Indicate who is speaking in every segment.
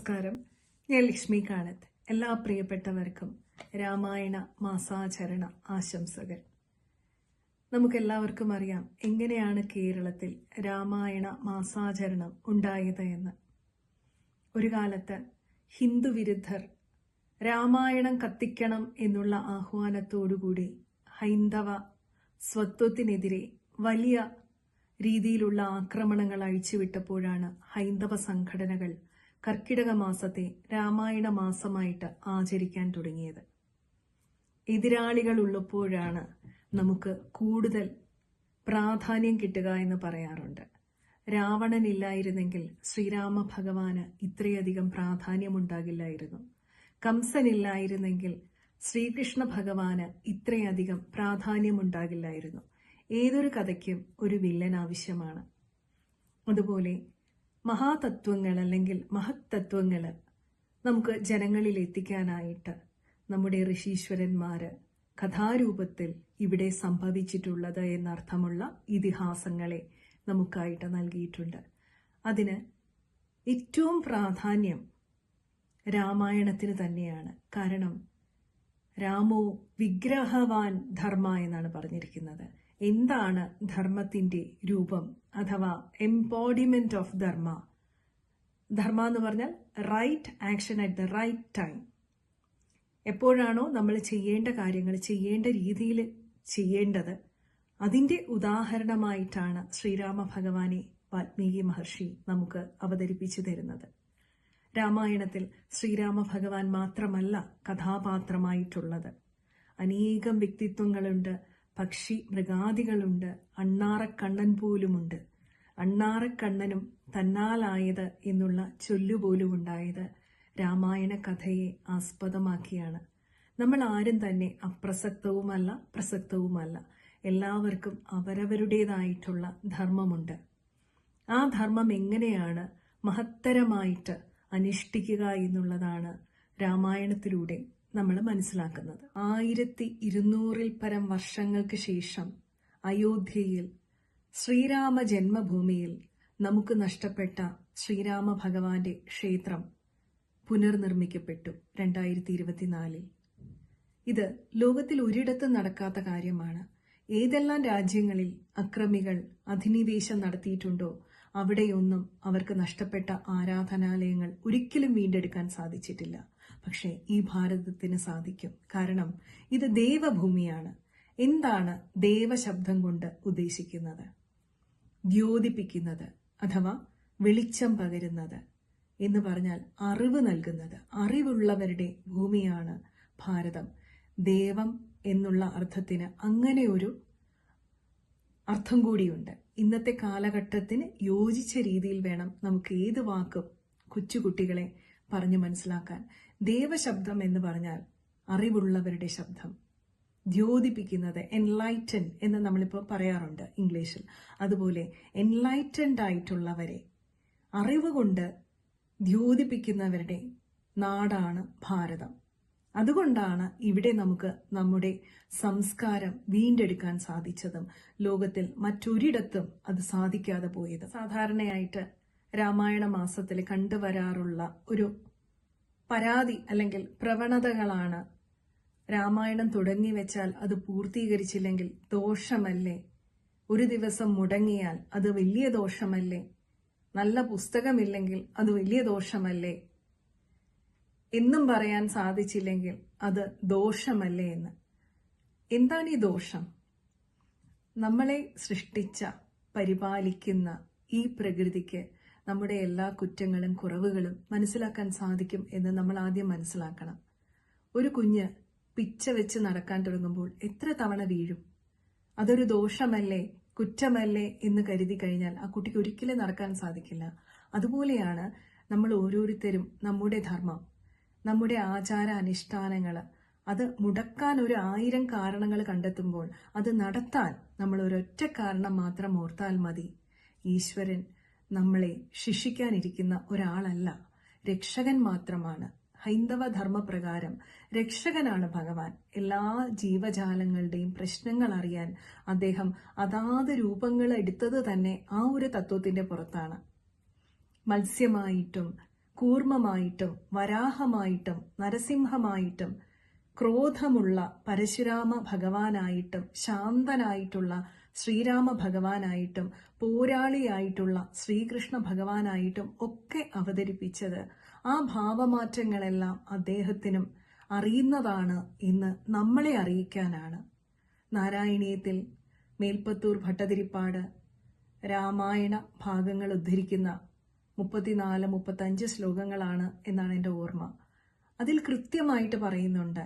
Speaker 1: നമസ്കാരം. ഞാൻ ലക്ഷ്മി കാണത്ത്. എല്ലാ പ്രിയപ്പെട്ടവർക്കും രാമായണ മാസാചരണ ആശംസകൾ. നമുക്കെല്ലാവർക്കും അറിയാം എങ്ങനെയാണ് കേരളത്തിൽ രാമായണ മാസാചരണം ഉണ്ടായത് എന്ന്. ഒരു കാലത്ത് ഹിന്ദുവിരുദ്ധർ രാമായണം കത്തിക്കണം എന്നുള്ള ആഹ്വാനത്തോടുകൂടി ഹൈന്ദവ സ്വത്വത്തിനെതിരെ വലിയ രീതിയിലുള്ള ആക്രമണങ്ങൾ അഴിച്ചുവിട്ടപ്പോഴാണ് ഹൈന്ദവ സംഘടനകൾ കർക്കിടക മാസത്തെ രാമായണ മാസമായിട്ട് ആചരിക്കാൻ തുടങ്ങിയത്. എതിരാളികൾ ഉള്ളപ്പോഴാണ് നമുക്ക് കൂടുതൽ പ്രാധാന്യം കിട്ടുക എന്ന് പറയാറുണ്ട്. രാവണനില്ലായിരുന്നെങ്കിൽ ശ്രീരാമ ഭഗവാന് ഇത്രയധികം പ്രാധാന്യമുണ്ടാകില്ലായിരുന്നു. കംസനില്ലായിരുന്നെങ്കിൽ ശ്രീകൃഷ്ണ ഭഗവാന് ഇത്രയധികം പ്രാധാന്യമുണ്ടാകില്ലായിരുന്നു. ഏതൊരു കഥയ്ക്കും ഒരു വില്ലൻ ആവശ്യമാണ്. അതുപോലെ മഹാതത്വങ്ങൾ അല്ലെങ്കിൽ മഹത്തത്വങ്ങൾ നമുക്ക് ജനങ്ങളിൽ എത്തിക്കാനായിട്ട് നമ്മുടെ ഋഷീശ്വരന്മാര് കഥാരൂപത്തിൽ ഇവിടെ സംഭവിച്ചിട്ടുള്ളത് എന്നർത്ഥമുള്ള ഇതിഹാസങ്ങളെ നമുക്കായിട്ട് നൽകിയിട്ടുണ്ട്. അതിന് ഏറ്റവും പ്രാധാന്യം രാമായണത്തിന് തന്നെയാണ്. കാരണം രാമോ വിഗ്രഹവാൻ ധർമ്മ എന്നാണ് പറഞ്ഞിരിക്കുന്നത്. എന്താണ് ധർമ്മത്തിന്റെ രൂപം അഥവാ എംബോഡിമെന്റ് ഓഫ് ധർമ്മ? ധർമ്മ എന്ന് പറഞ്ഞാൽ right action at the right time എപ്പോഴാണോ നമ്മൾ ചെയ്യേണ്ട കാര്യങ്ങൾ ചെയ്യേണ്ട രീതിയിൽ ചെയ്യേണ്ടത്. അതിന്റെ ഉദാഹരണമായിട്ടാണ് ശ്രീരാമ ഭഗവാനെ വാൽമീകി മഹർഷി നമുക്ക് അവതരിപ്പിച്ചു തരുന്നത്. രാമായണത്തിൽ ശ്രീരാമ ഭഗവാൻ മാത്രമല്ല കഥാപാത്രമായിട്ടുള്ളത്. അനേകം വ്യക്തിത്വങ്ങളുണ്ട്. പക്ഷി മൃഗാദികളുണ്ട്. അണ്ണാറക്കണ്ണൻ പോലുമുണ്ട്. അണ്ണാറക്കണ്ണനും തന്നാലായത് എന്നുള്ള ചൊല്ലുപോലും ഉണ്ടായത് രാമായണ കഥയെ ആസ്പദമാക്കിയാണ്. നമ്മൾ ആരും തന്നെ അപ്രസക്തവുമല്ല പ്രസക്തവുമല്ല. എല്ലാവർക്കും അവരവരുടേതായിട്ടുള്ള ധർമ്മമുണ്ട്. ആ ധർമ്മം എങ്ങനെയാണ് മഹത്തരമായിട്ട് അനുഷ്ഠിക്കുക എന്നുള്ളതാണ് രാമായണത്തിലൂടെ നമ്മൾ മനസ്സിലാക്കുന്നത്. ആയിരത്തി ഇരുന്നൂറിൽ പരം വർഷങ്ങൾക്ക് ശേഷം അയോധ്യയിൽ ശ്രീരാമ ജന്മഭൂമിയിൽ നമുക്ക് നഷ്ടപ്പെട്ട ശ്രീരാമ ഭഗവാന്റെ ക്ഷേത്രം പുനർനിർമ്മിക്കപ്പെട്ടു രണ്ടായിരത്തി ഇരുപത്തിനാലിൽ ഇത് ലോകത്തിൽ ഒരിടത്തും നടക്കാത്ത കാര്യമാണ്. ഏതെല്ലാം രാജ്യങ്ങളിൽ അക്രമികൾ അധിനിവേശം നടത്തിയിട്ടുണ്ടോ അവിടെയൊന്നും അവർക്ക് നഷ്ടപ്പെട്ട ആരാധനാലയങ്ങൾ ഒരിക്കലും വീണ്ടെടുക്കാൻ സാധിച്ചിട്ടില്ല. പക്ഷേ ഈ ഭാരതത്തിന് സാധിക്കും. കാരണം ഇത് ദേവഭൂമിയാണ്. എന്താണ് ദേവശബ്ദം കൊണ്ട് ഉദ്ദേശിക്കുന്നത്? ദ്യോതിപ്പിക്കുന്നത് അഥവാ വെളിച്ചം പകരുന്നത് എന്ന് പറഞ്ഞാൽ അറിവ് നൽകുന്നത്. അറിവുള്ളവരുടെ ഭൂമിയാണ് ഭാരതം. ദേവം എന്നുള്ള അർത്ഥത്തിന് അങ്ങനെ ഒരു അർത്ഥം കൂടിയുണ്ട്. ഇന്നത്തെ കാലഘട്ടത്തിന് യോജിച്ച രീതിയിൽ വേണം നമുക്ക് ഏത് വാക്കും കൊച്ചുകുട്ടികളെ പറഞ്ഞു മനസ്സിലാക്കാൻ. ദേവശബ്ദം എന്ന് പറഞ്ഞാൽ അറിവുള്ളവരുടെ ശബ്ദം. ദ്യോതിപ്പിക്കുന്നത് എൻലൈറ്റൻ എന്ന് നമ്മളിപ്പോൾ പറയാറുണ്ട് ഇംഗ്ലീഷിൽ. അതുപോലെ എൻലൈറ്റൻഡ് ആയിട്ടുള്ളവരെ അറിവ് കൊണ്ട് ദ്യോതിപ്പിക്കുന്നവരുടെ നാടാണ് ഭാരതം. അതുകൊണ്ടാണ് ഇവിടെ നമുക്ക് നമ്മുടെ സംസ്കാരം വീണ്ടെടുക്കാൻ സാധിച്ചതും ലോകത്തിൽ മറ്റൊരിടത്തും അത് സാധിക്കാതെ പോയത്. സാധാരണയായിട്ട് രാമായണ മാസത്തിൽ കണ്ടുവരാറുള്ള ഒരു പരാതി അല്ലെങ്കിൽ പ്രവണതകളാണ്. രാമായണം തുടങ്ങി വെച്ചാൽ അത് പൂർത്തീകരിച്ചില്ലെങ്കിൽ ദോഷമല്ലേ? ഒരു ദിവസം മുടങ്ങിയാൽ അത് വലിയ ദോഷമല്ലേ? നല്ല പുസ്തകമില്ലെങ്കിൽ അത് വലിയ ദോഷമല്ലേ? എന്നും പറയാൻ സാധിച്ചില്ലെങ്കിൽ അത് ദോഷമല്ലേ എന്ന്. എന്താണ് ഈ ദോഷം? നമ്മളെ സൃഷ്ടിച്ച പരിപാലിക്കുന്ന ഈ പ്രകൃതിക്ക് നമ്മുടെ എല്ലാ കുറ്റങ്ങളും കുറവുകളും മനസ്സിലാക്കാൻ സാധിക്കും എന്ന് നമ്മൾ ആദ്യം മനസ്സിലാക്കണം. ഒരു കുഞ്ഞ് പിച്ച വെച്ച് നടക്കാൻ തുടങ്ങുമ്പോൾ എത്ര തവണ വീഴും? അതൊരു ദോഷമല്ലേ കുറ്റമല്ലേ എന്ന് കരുതി കഴിഞ്ഞാൽ ആ കുട്ടിക്ക് ഒരിക്കലും നടക്കാൻ സാധിക്കില്ല. അതുപോലെയാണ് നമ്മൾ ഓരോരുത്തരും നമ്മുടെ ധർമ്മം നമ്മുടെ ആചാര അനുഷ്ഠാനങ്ങൾ അത് മുടക്കാൻ ഒരു ആയിരം കാരണങ്ങൾ കണ്ടെത്തുമ്പോൾ അത് നടത്താൻ നമ്മൾ ഒരൊറ്റ കാരണം മാത്രം ഓർത്താൽ മതി. ഈശ്വരൻ നമ്മളെ ശിക്ഷിക്കാനിരിക്കുന്ന ഒരാളല്ല. രക്ഷകൻ മാത്രമാണ്. ഹൈന്ദവ ധർമ്മപ്രകാരം രക്ഷകനാണ് ഭഗവാൻ. എല്ലാ ജീവജാലങ്ങളുടെയും പ്രശ്നങ്ങൾ അറിയാൻ അദ്ദേഹം അതാത് രൂപങ്ങൾ എടുത്തത് തന്നെ ആ ഒരു തത്വത്തിന്റെ പുറത്താണ്. മത്സ്യമായിട്ടും കൂർമ്മമായിട്ടും വരാഹമായിട്ടും നരസിംഹമായിട്ടും ക്രോധമുള്ള പരശുരാമ ഭഗവാനായിട്ടും ശാന്തനായിട്ടുള്ള ശ്രീരാമ ഭഗവാനായിട്ടും പോരാളിയായിട്ടുള്ള ശ്രീകൃഷ്ണ ഭഗവാനായിട്ടും ഒക്കെ അവതരിപ്പിച്ചത് ആ ഭാവമാറ്റങ്ങളെല്ലാം അദ്ദേഹത്തിനും അറിയുന്നതാണ് ഇന്ന് നമ്മളെ അറിയിക്കാനാണ്. നാരായണീയത്തിൽ മേൽപ്പത്തൂർ ഭട്ടതിരിപ്പാട് രാമായണ ഭാഗങ്ങൾ ഉദ്ധരിക്കുന്ന മുപ്പത്തിനാല് മുപ്പത്തഞ്ച് ശ്ലോകങ്ങളാണ് എന്നാണ് എന്റെ ഓർമ്മ. അതിൽ കൃത്യമായിട്ട് പറയുന്നുണ്ട്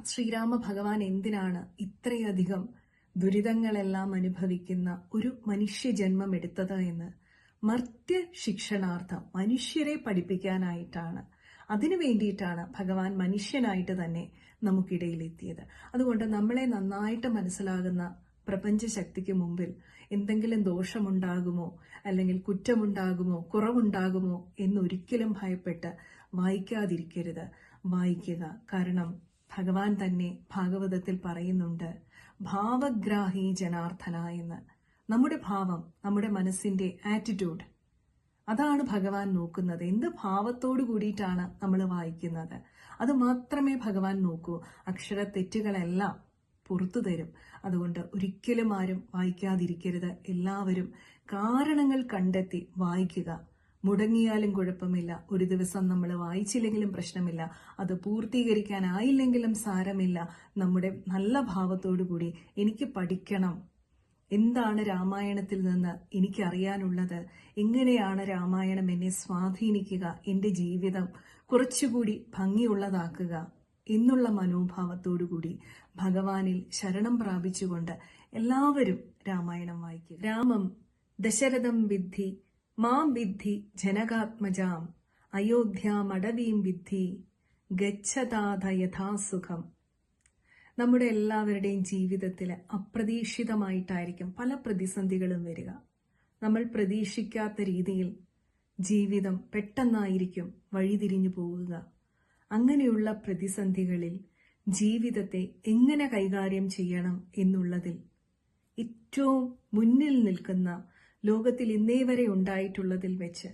Speaker 1: ശ്രീരാമ ഭഗവാൻ എന്തിനാണ് ഇത്രയധികം ദുരിതങ്ങളെല്ലാം അനുഭവിക്കുന്ന ഒരു മനുഷ്യജന്മം എടുത്തത് എന്ന് മർത്യ ശിക്ഷണാർത്ഥം മനുഷ്യരെ പഠിപ്പിക്കാനായിട്ടാണ്. അതിനു വേണ്ടിയിട്ടാണ് ഭഗവാൻ മനുഷ്യനായിട്ട് തന്നെ നമുക്കിടയിൽ എത്തിയത് അതുകൊണ്ട് നമ്മളെ നന്നായിട്ട് മനസ്സിലാകുന്ന പ്രപഞ്ച ശക്തിക്ക് മുമ്പിൽ എന്തെങ്കിലും ദോഷമുണ്ടാകുമോ അല്ലെങ്കിൽ കുറ്റമുണ്ടാകുമോ കുറവുണ്ടാകുമോ എന്നൊരിക്കലും ഭയപ്പെട്ട് വായിക്കാതിരിക്കരുത്. വായിക്കുക. കാരണം ഭഗവാൻ തന്നെ ഭാഗവതത്തിൽ പറയുന്നുണ്ട് ഭാവഗ്രാഹി ജനാർദ്ദന എന്ന്. നമ്മുടെ ഭാവം നമ്മുടെ മനസ്സിന്റെ ആറ്റിറ്റ്യൂഡ് അതാണ് ഭഗവാൻ നോക്കുന്നത്. എന്ത് ഭാവത്തോടു കൂടിയിട്ടാണ് നമ്മൾ വായിക്കുന്നത്? അത് മാത്രമേ ഭഗവാൻ നോക്കൂ. അക്ഷര തെറ്റുകളെല്ലാം പുറത്തു തരും. അതുകൊണ്ട് ഒരിക്കലും ആരും വായിക്കാതിരിക്കരുത്. എല്ലാവരും കാരണങ്ങൾ കണ്ടെത്തി വായിക്കുക. മുടങ്ങിയാലും കുഴപ്പമില്ല. ഒരു ദിവസം നമ്മൾ വായിച്ചില്ലെങ്കിലും പ്രശ്നമില്ല. അത് പൂർത്തീകരിക്കാനായില്ലെങ്കിലും സാരമില്ല. നമ്മുടെ നല്ല ഭാവത്തോടു കൂടി എനിക്ക് പഠിക്കണം. എന്താണ് രാമായണത്തിൽ നിന്ന് എനിക്കറിയാനുള്ളത്? എങ്ങനെയാണ് രാമായണം എന്നെ സ്വാധീനിക്കുക? എന്റെ ജീവിതം കുറച്ചുകൂടി ഭംഗിയുള്ളതാക്കുക എന്നുള്ള മനോഭാവത്തോടുകൂടി ഭഗവാനിൽ ശരണം പ്രാപിച്ചുകൊണ്ട് എല്ലാവരും രാമായണം വായിക്കുക. രാമം ദശരഥം വിദ്ധി മാം വിദ്ധി ജനകാത്മജാം അയോധ്യാമടവീം വിദ്ധി ഗച്ഛതാഥ യഥാസുഖം. നമ്മുടെ എല്ലാവരുടെയും ജീവിതത്തിൽ അപ്രതീക്ഷിതമായിട്ടായിരിക്കും പല പ്രതിസന്ധികളും വരിക. നമ്മൾ പ്രതീക്ഷിക്കാത്ത രീതിയിൽ ജീവിതം പെട്ടെന്നായിരിക്കും വഴിതിരിഞ്ഞു പോവുക. അങ്ങനെയുള്ള പ്രതിസന്ധികളിൽ ജീവിതത്തെ എങ്ങനെ കൈകാര്യം ചെയ്യണം എന്നുള്ളതിൽ ഏറ്റവും മുന്നിൽ നിൽക്കുന്ന ലോകത്തിൽ ഇന്നേ വരെ ഉണ്ടായിട്ടുള്ളതിൽ വെച്ച്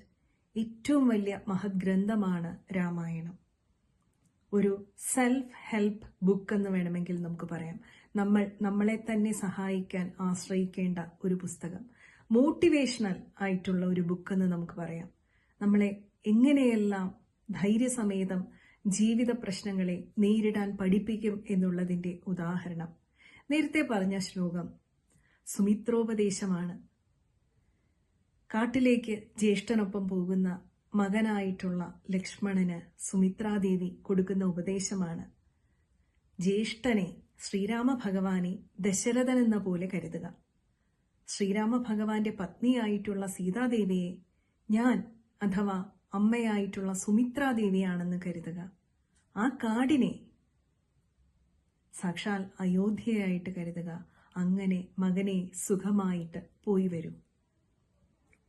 Speaker 1: ഏറ്റവും വലിയ മഹത് ഗ്രന്ഥമാണ് രാമായണം. ഒരു സെൽഫ് ഹെൽപ്പ് ബുക്ക് എന്ന് വേണമെങ്കിൽ നമുക്ക് പറയാം. നമ്മൾ നമ്മളെ തന്നെ സഹായിക്കാൻ ആശ്രയിക്കേണ്ട ഒരു പുസ്തകം. മോട്ടിവേഷണൽ ആയിട്ടുള്ള ഒരു ബുക്ക് എന്ന് നമുക്ക് പറയാം. നമ്മളെ എങ്ങനെയെല്ലാം ധൈര്യസമേതം ജീവിത പ്രശ്നങ്ങളെ നേരിടാൻ പഠിപ്പിക്കും എന്നുള്ളതിന്റെ ഉദാഹരണം. നേരത്തെ പറഞ്ഞ ശ്ലോകം സുമിത്രോപദേശമാണ്. കാട്ടിലേക്ക് ജ്യേഷ്ഠനൊപ്പം പോകുന്ന മകനായിട്ടുള്ള ലക്ഷ്മണന് സുമിത്രാദേവി കൊടുക്കുന്ന ഉപദേശമാണ്. ജ്യേഷ്ഠനെ ശ്രീരാമ ഭഗവാനെ ദശരഥൻ എന്ന പോലെ കരുതുക. ശ്രീരാമ ഭഗവാന്റെ പത്നിയായിട്ടുള്ള സീതാദേവിയെ ഞാൻ അഥവാ അമ്മയായിട്ടുള്ള സുമിത്രാദേവിയാണെന്ന് കരുതുക. ആ കാടിനെ സാക്ഷാൽ അയോധ്യയായിട്ട് കരുതുക. അങ്ങനെ മകനെ സുഖമായിട്ട് പോയി വരൂ.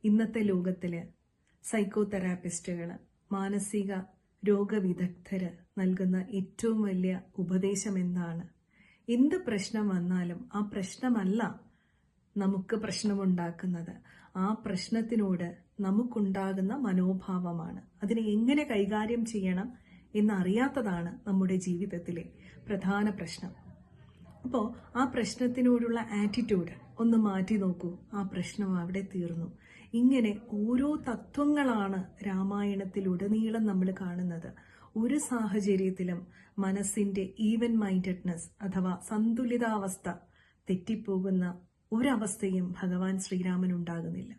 Speaker 1: ഇന്നത്തെ ലോകത്തിൽ സൈക്കോ തെറാപ്പിസ്റ്റുകൾ മാനസിക രോഗവിദഗ്ധര് നൽകുന്ന ഏറ്റവും വലിയ ഉപദേശം എന്താണ്? എന്ത് പ്രശ്നം വന്നാലും ആ പ്രശ്നമല്ല നമുക്ക് പ്രശ്നമുണ്ടാക്കുന്നത്. ആ പ്രശ്നത്തിനോട് നമുക്കുണ്ടാകുന്ന മനോഭാവമാണ്. അതിനെ എങ്ങനെ കൈകാര്യം ചെയ്യണം എന്നറിയാത്തതാണ് നമ്മുടെ ജീവിതത്തിലെ പ്രധാന പ്രശ്നം. അപ്പോൾ ആ പ്രശ്നത്തിനോടുള്ള ആറ്റിറ്റ്യൂഡ് ഒന്ന് മാറ്റി നോക്കൂ. ആ പ്രശ്നം അവിടെ തീർന്നു. ഇങ്ങനെ ഓരോ തത്വങ്ങളാണ് രാമായണത്തിലുടനീളം നമ്മൾ കാണുന്നത്. ഒരു സാഹചര്യത്തിലും മനസ്സിന്റെ ഈവൻ മൈൻഡഡ്നെസ് അഥവാ സന്തുലിതാവസ്ഥ തെറ്റിപ്പോകുന്ന ഒരവസ്ഥയും ഭഗവാൻ ശ്രീരാമൻ ഉണ്ടാകുന്നില്ല.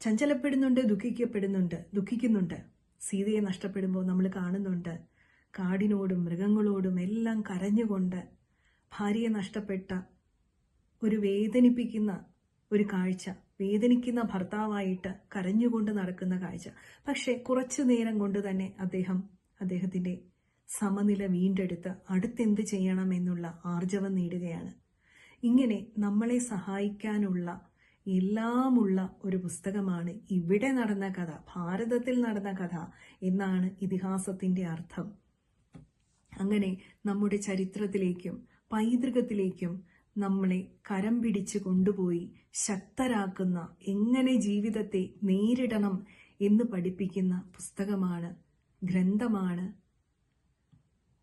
Speaker 1: ചഞ്ചലപ്പെടുന്നുണ്ട് ദുഃഖിക്കപ്പെടുന്നുണ്ട് ദുഃഖിക്കുന്നുണ്ട്. സീതയെ നഷ്ടപ്പെടുമ്പോൾ നമ്മൾ കാണുന്നുണ്ട്. കാടിനോടും മൃഗങ്ങളോടും എല്ലാം കരഞ്ഞുകൊണ്ട് ഭാര്യയെ നഷ്ടപ്പെട്ട ഒരു വേദനിപ്പിക്കുന്ന ഒരു കാഴ്ച വേദനിക്കുന്ന ഭർത്താവായിട്ട് കരഞ്ഞുകൊണ്ട് നടക്കുന്ന കാഴ്ച. പക്ഷെ കുറച്ചു നേരം കൊണ്ട് തന്നെ അദ്ദേഹം അദ്ദേഹത്തിന്റെ സമനില വീണ്ടെടുത്ത് അടുത്തെന്ത് ചെയ്യണം എന്നുള്ള ആർജവം നേടുകയാണ്. ഇങ്ങനെ നമ്മളെ സഹായിക്കാനുള്ള എല്ലാമുള്ള ഒരു പുസ്തകമാണ് ഇവിടെ നടന്ന കഥ ഭാരതത്തിൽ നടന്ന കഥ എന്നാണ് ഇതിഹാസത്തിന്റെ അർത്ഥം. അങ്ങനെ നമ്മുടെ ചരിത്രത്തിലേക്കും പൈതൃകത്തിലേക്കും നമ്മളെ കരം പിടിച്ച് കൊണ്ടുപോയി ശക്തരാക്കുന്ന എങ്ങനെ ജീവിതത്തെ നേരിടണം എന്ന് പഠിപ്പിക്കുന്ന പുസ്തകമാണ് ഗ്രന്ഥമാണ്.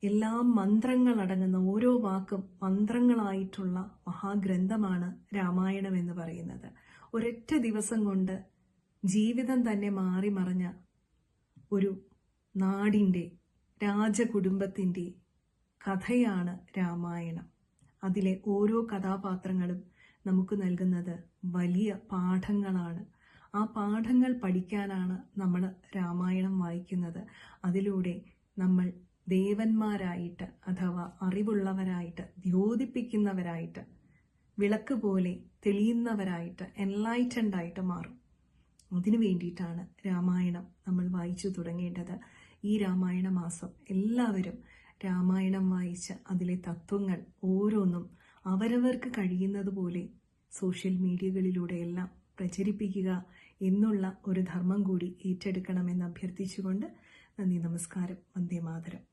Speaker 1: എല്ലാ മന്ത്രങ്ങൾ അടങ്ങുന്ന ഓരോ വാക്കും മന്ത്രങ്ങളായിട്ടുള്ള മഹാഗ്രന്ഥമാണ് രാമായണം എന്ന് പറയുന്നത്. ഒരൊറ്റ ദിവസം കൊണ്ട് ജീവിതം തന്നെ മാറി മറിഞ്ഞ ഒരു നാടിന്റെ രാജകുടുംബത്തിന്റെ കഥയാണ് രാമായണം. അതിലെ ഓരോ കഥാപാത്രങ്ങളും നമുക്ക് നൽകുന്നത് വലിയ പാഠങ്ങളാണ്. ആ പാഠങ്ങൾ പഠിക്കാനാണ് നമ്മൾ രാമായണം വായിക്കുന്നത്. അതിലൂടെ നമ്മൾ ദേവന്മാരായിട്ട് അഥവാ അറിവുള്ളവരായിട്ട് ദ്യോതിപ്പിക്കുന്നവരായിട്ട് വിളക്ക് പോലെ തെളിയുന്നവരായിട്ട് എൻലൈറ്റൻഡ് ആയിട്ട് മാറും. അതിനു വേണ്ടിയിട്ടാണ് രാമായണം നമ്മൾ വായിച്ചു തുടങ്ങേണ്ടത്. ഈ രാമായണ മാസം എല്ലാവരും രാമായണം വായിച്ച് അതിലെ തത്വങ്ങൾ ഓരോന്നും അവരവർക്ക് കഴിയുന്നത് പോലെ സോഷ്യൽ മീഡിയകളിലൂടെയെല്ലാം പ്രചരിപ്പിക്കുക എന്നുള്ള ഒരു ധർമ്മം കൂടി ഏറ്റെടുക്കണമെന്ന് അഭ്യർത്ഥിച്ചുകൊണ്ട് നന്ദി നമസ്കാരം. വന്ദേ മാതരം.